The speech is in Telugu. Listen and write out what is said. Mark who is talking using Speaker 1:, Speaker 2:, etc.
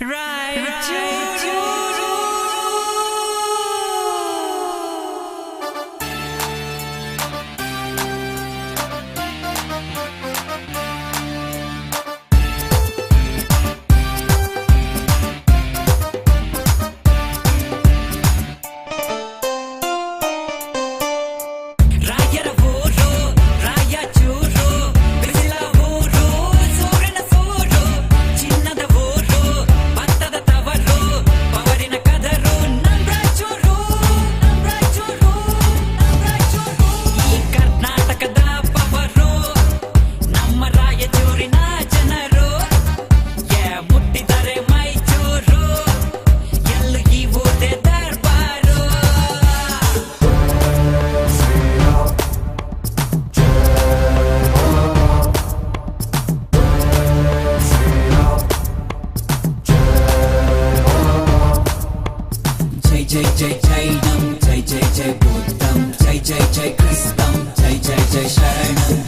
Speaker 1: right, right. జై జై జైనం జై జై జై బుద్ధం జై జై జై క్రిస్తం జై జై జై శరణం